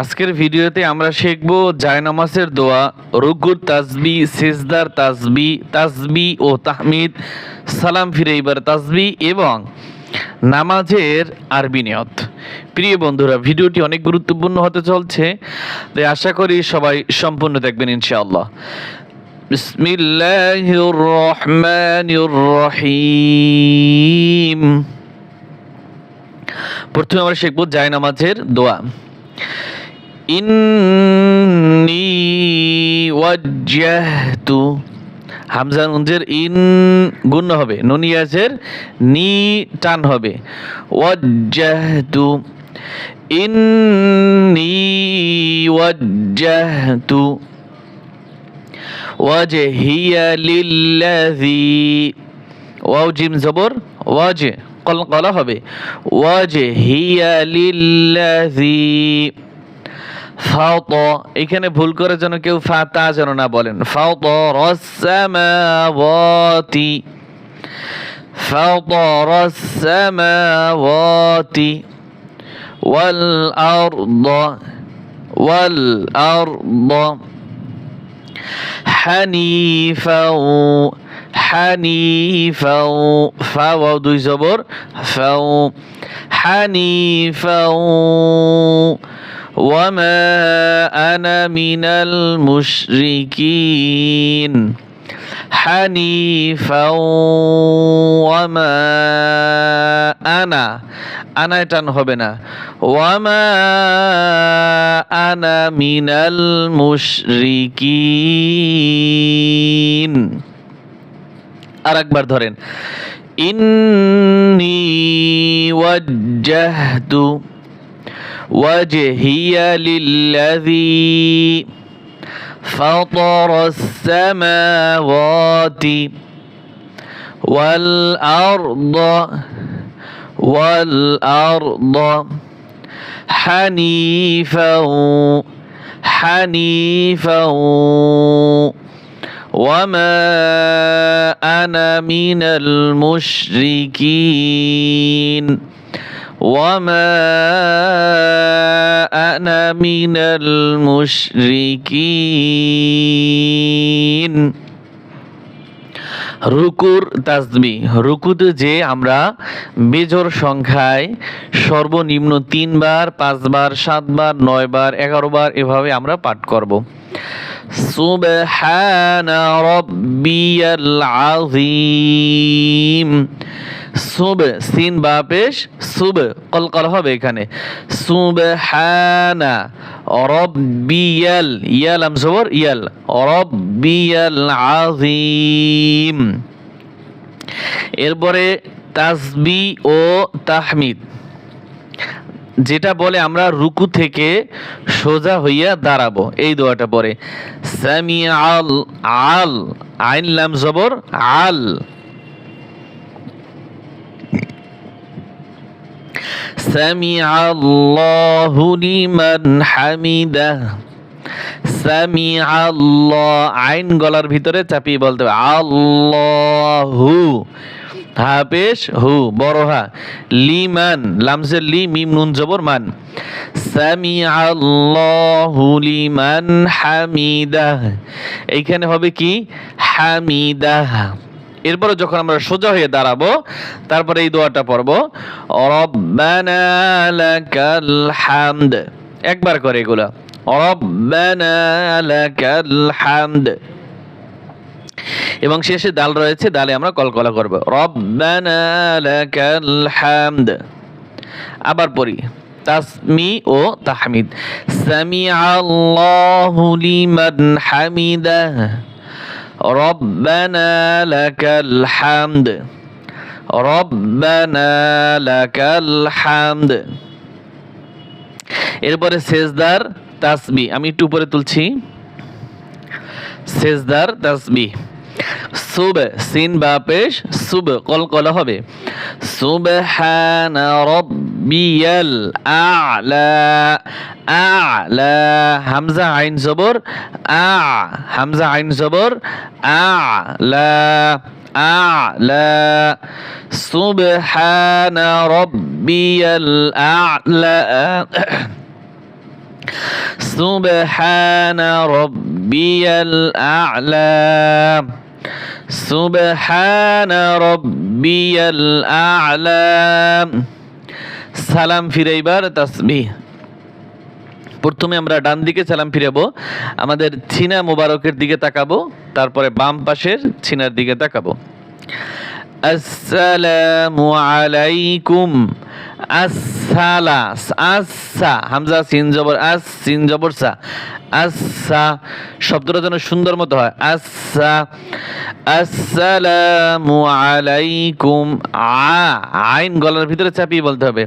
আজকের ভিডিওতে আমরা শিখব জায়নামাজের দোয়া রুকুর তাসবি সেজদার তাসবি তাসবি ও তাহমিদ, সালাম ফিরে এবার তাসবি এবং নামাজের আরবি নিয়ত। প্রিয় বন্ধুরা, ভিডিওটি অনেক গুরুত্বপূর্ণ হতে চলছে, তাই আশা করি সবাই সম্পূর্ণ দেখবেন ইনশাআল্লাহ। বিসমিল্লাহির রহমানির রহিম। প্রথমে আমরা শিখব জায়নামাজের দোয়া। ইন্নি ওয়াজ্জাহতু হামজা নুনজের ইন গুণ হবে নুনিয়াজের নি টান হবে। ওয়াজ্জাহতু। ইন্নি ওয়াজ্জাহতু। ওয়াজহিয়া লিল্লাযী। ওয়াও, জিম, জবর। ওয়াজ। কল কলা হবে। ওয়াজহিয়া লিল্লাযী। ফাওত এখানে ভুল করে যেন কেউ ফাতা যেন না বলেন ফাওত রসামাওয়াতি فطر السماوات والأرض والأرض حنيفا حنيفا فاو দুই জবর ফাও حنيفا وما أنا من المشركين حنيفا وما أنا আনা টান হবে না ওয়ামা আনা মিনাল মুশরিকিন আর একবার ধরেন ইন্নি ওয়াজ্জাহতু وجهي للذي فطر السماوات والأرض والأرض حنيفا حنيفا. وما أنا من المشركين. وما أنا من المشركين রুকুর তাসবি রুকুতে যে আমরা বেজোর সংখ্যায় সর্বনিম্ন তিনবার পাঁচবার সাতবার নয়বার এগারো বার এভাবে আমরা পাঠ করব সুবহানা রব্বিয়াল আযীম সুব সিন বা পেশ সুব কলকল হবে এখানে। সুবহানা, রব্বিয়াল, ইয়াল আম জবর, ইয়াল বিয়াল আযীম এরপরে তাসবি ও তাহমিদ। যেটা বলে আমরা রুকু থেকে সোজা হইয়া দাঁড়াবো, এই দোয়াটা পরে সামি আল আল আইন লাম জবর, আল। سمع الله لمن حمده সামিআ আল্লাহ আইন গলার ভিতরে চাপিয়ে বলতে হবে আল্লাহু হাফেশ হু বড় হা লিমান লামজের লি মিম নুন জবর মান সামিআ আল্লাহু লিমান হামিদাহ এইখানে হবে কি হামিদাহ এরপরে যখন আমরা সোজা হয়ে দাঁড়াবো, তারপরে এই দোয়াটা পড়ব হামদ। একবার করে এগুলা হামদ। এবং শেষে দাল রয়েছে দালে আমরা কলকলা করব হামদ। আবার পড়ি, তাসমি ও তাহমিদ। সামিআ আল্লাহু লিমান ربنا لك الحمد ربنا لك الحمد এরপরে সেজদার তাসবি আমি একটু উপরে তুলছি সেজদার তাসবি সুব সিন বা পেশ সুব কলকল হবে সুবহানা ربي الأعلى أعلى همزة عين زبر أع همزة عين زبر أعلى الأعلى سبحان ربي الأعلى. سبحان ربي الأعلى. سبحان ربي الأعلى. সালাম ফিরাইবার তাসবিহ। প্রথমে আমরা ডান দিকে সালাম ফিরাবো, আমাদের ছিনা মোবারকের দিকে তাকাবো, তারপরে বাম পাশের ছিনার দিকে তাকাবো। আসসালামু আলাইকুম। আসসালা, আসসা, হামজা, সিন জবর আস সিন জবর, সা। আসসা শব্দটা যেন সুন্দর মতো হয়। আসসা, আসসালামু আলাইকুম, আ। আইন গলার ভিতরে চাপিয়ে বলতে হবে।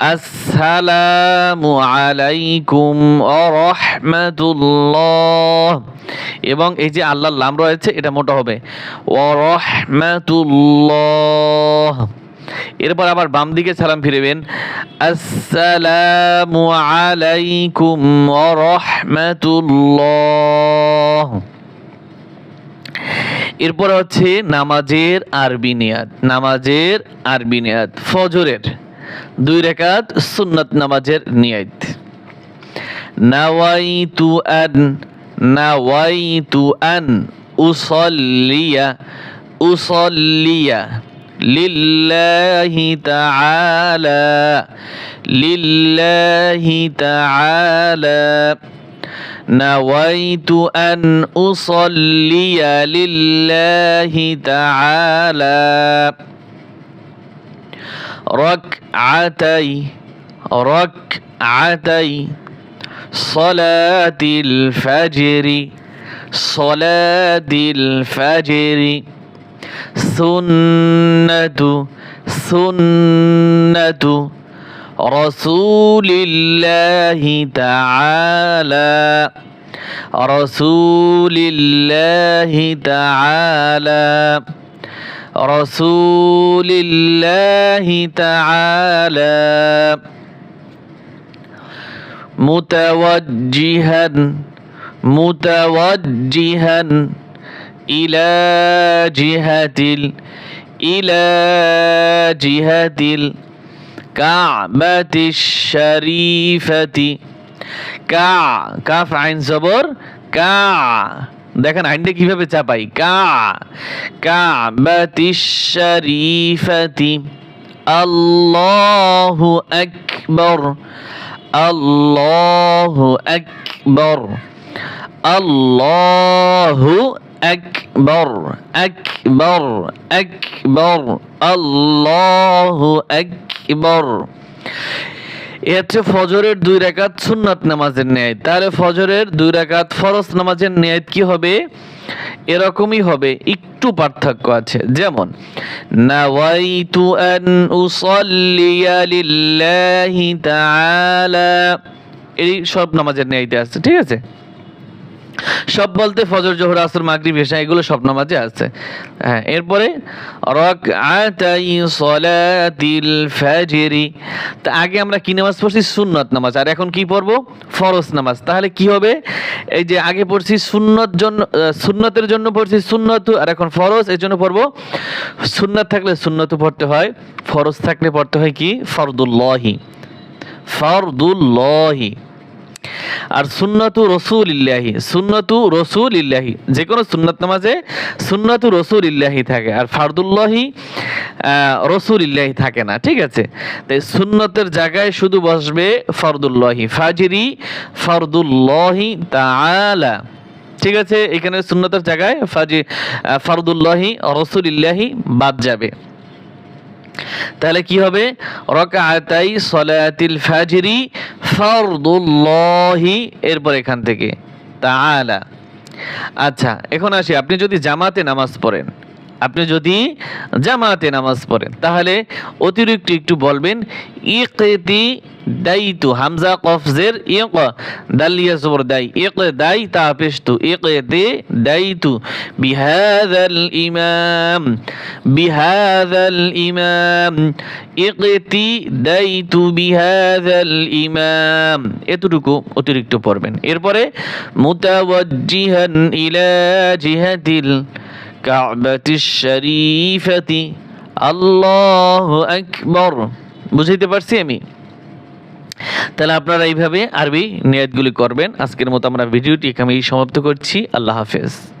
আসসালামু আলাইকুম রহমাতুল্লাহ এবং এই যে আল্লাহর লাম রয়েছে, এটা মোটা হবে। রহমাতুল্লাহ এরপর আবার বাম দিকে সালাম ফিরবেন, আসসালামু আলাইকুম রাহমাতুল্লাহ। এরপর হচ্ছে নামাজের আরবি নিয়াত নামাজের আরবি নিয়াত ফজরের দুই রেখাত সুন্নাত নামাজের নিয়াত নাওয়াইতু আন নাওয়াইতু আন, উসাল্লিয়া উসাল্লিয়া। لله تعالى لله تعالى. نويت أن أصلي لله تعالى. ركعتي ركعتي صلاة الفجر صلاة الفجر. سنة سنة رسول الله تعالى رسول الله تعالى رسول الله تعالى متوجها متوجها إلى جهة ال- إلى جهة الكعبة الشريفة কা কাফ আইন জবর কা দেখেন আইনটা কিভাবে চাপাই কা কাবাতি শরীফতি আল্লাহু আকবর আল্লাহু আকবর আল্লাহু আকবর আকবর আকবর, আল্লাহু আকবর। এ হচ্ছে ফজরের দুই রাকাত সুন্নাত নামাজের ন্যায়। তাহলে ফজরের দুই রাকাত ফরজ নামাজের ন্যায় কি হবে? এরকমই হবে, একটু পার্থক্য আছে। যেমন, নাওয়াইতু আন উসাল্লিয়া লিল্লাহি তাআলা। এই সব নামাজের ন্যায়তে আছে ঠিক আছে? সব বলতে ফজর, জোহর, আসর, মাগরিব, এশা, এগুলো সব নামাজে আছে। হ্যাঁ এরপরে, রক রাকআতাই সলাতিল ফাজরি। তা আগে আমরা কি নামাজ পড়ছি? সুন্নত নামাজ। আর এখন কি পড়ব? ফরজ নামাজ। তাহলে কি হবে? এই যে আগে পড়ছি সুন্নত জন্য সুন্নতের জন্য পড়ছি সুন্নত, আর এখন ফরজ, এর জন্য পড়ব সুন্নত থাকলে সুন্নত পড়তে হয়। ফরজ থাকলে পড়তে হয় কি? ফরদুল্লাহি। ফরদুল্লাহি। আর সুন্নতু রসুল ইল্লাহি সুন্নতু রসুল ইল্লাহি যে কোনো সুন্নত নামাজে সুন্নতু রসুল ইল্লাহি থাকে আর ফারদুল্লাহি রসুল ইল্লাহি থাকে না, ঠিক আছে? তাই সুন্নতের জায়গায় শুধু বসবে ফরদুল্লাহি, ফাজিরি ফরদুল্লাহি তাআলা, ঠিক আছে? এখানে সুন্নতের জায়গায় ফাজি ফরদুল্লাহি রসুল ইল্লাহি বাদ যাবে। তাহলে কি হবে? রকাআতাই সলাতিল ফাজরি ফরদুল্লাহি, এরপর এখান থেকে, তাআলা। আচ্ছা এখন আসি, আপনি যদি জামাতে নামাজ পড়েন, আপনি যদি জামাতে নামাজ পড়েন, তাহলে অতিরিক্ত একটু বলবেন ইকতি দাইতু হামজা কফজের ইক দালিয়া জবর দাই ইক দাই তা পেশতু ইকতি দাইতু বিহাদাল ইমাম বিহাদাল ইমাম ইকতি দাইতু বিহাদাল ইমাম এতটুকু অতিরিক্ত পড়বেন এরপরে মুতাওয়াজ্জিহান ইলা জিহাতিল কাবাতি শরীফাতি আল্লাহু আকবার বুঝাইতে পারছি আমি তাহলে আপনারা এইভাবে আরবি নিয়াতগুলি করবেন। আজকের মতো আমরা ভিডিওটি এখানে সমাপ্ত করছি। আল্লাহ হাফেজ।